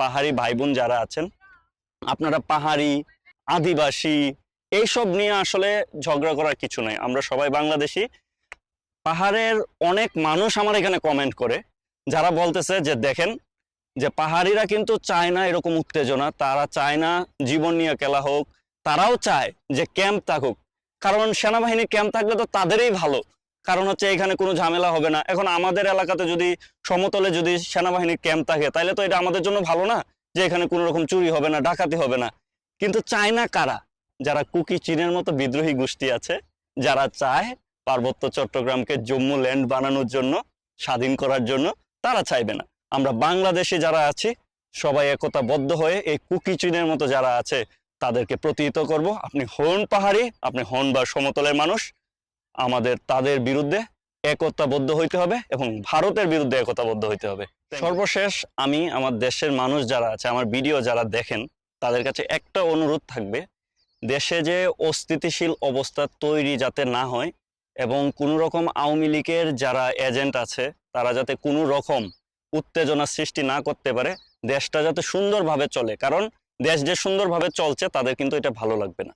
পাহাড়ি ভাই বোন যারা আছেন, আপনারা পাহাড়ি, আদিবাসী, এইসব নিয়ে আসলে ঝগড়া করার কিছু নাই। আমরা সবাই বাংলাদেশি। পাহাড়ের অনেক মানুষ আমার এখানে কমেন্ট করে, যারা বলতেছে যে, দেখেন, যে পাহাড়িরা কিন্তু চায় না এরকম উত্তেজনা। তারা চায় না জীবন নিয়ে খেলা হোক। তারাও চায় যে ক্যাম্প থাকুক। কারণ সেনাবাহিনীর ক্যাম্প থাকলে তো তাদেরই ভালো। কারণ হচ্ছে এখানে কোনো ঝামেলা হবে না। এখন আমাদের এলাকাতে যদি সমতলে যদি সেনাবাহিনীর ক্যাম্প থাকে তাহলে তো এটা আমাদের জন্য ভালো না যে এখানে কোনো রকম চুরি হবে না, ডাকাতি হবে না। কিন্তু চায় না কারা? যারা কুকি চীনের মতো বিদ্রোহী গোষ্ঠী আছে, যারা চায় পার্বত্য চট্টগ্রামকে জম্মু ল্যান্ড বানানোর জন্য, স্বাধীন করার জন্য, তারা চাইবে না। আমরা বাংলাদেশে যারা আছি, সবাই একতাবদ্ধ হয়ে এই কুকি চীনের মতো যারা আছে, তাদেরকে প্রতিহিত করব। আপনি হন পাহাড়ি, আপনি হন বা সমতলের মানুষ আমাদের তাদের বিরুদ্ধে একতাবদ্ধ হইতে হবে এবং ভারতের বিরুদ্ধে একতাবদ্ধ হইতে হবে। সর্বশেষ আমি আমার দেশের মানুষ যারা আছে আমার ভিডিও যারা দেখেন তাদের কাছে একটা অনুরোধ থাকবে দেশে যে অস্থিতিশীল অবস্থা তৈরি যাতে না হয় এবং কোনো রকম আওয়ামী লীগের যারা এজেন্ট আছে তারা যাতে কোনো রকম উত্তেজনা সৃষ্টি না করতে পারে দেশটা যাতে সুন্দরভাবে চলে। কারণ দেশ যে সুন্দরভাবে চলছে তাদের কিন্তু এটা ভালো লাগবে না।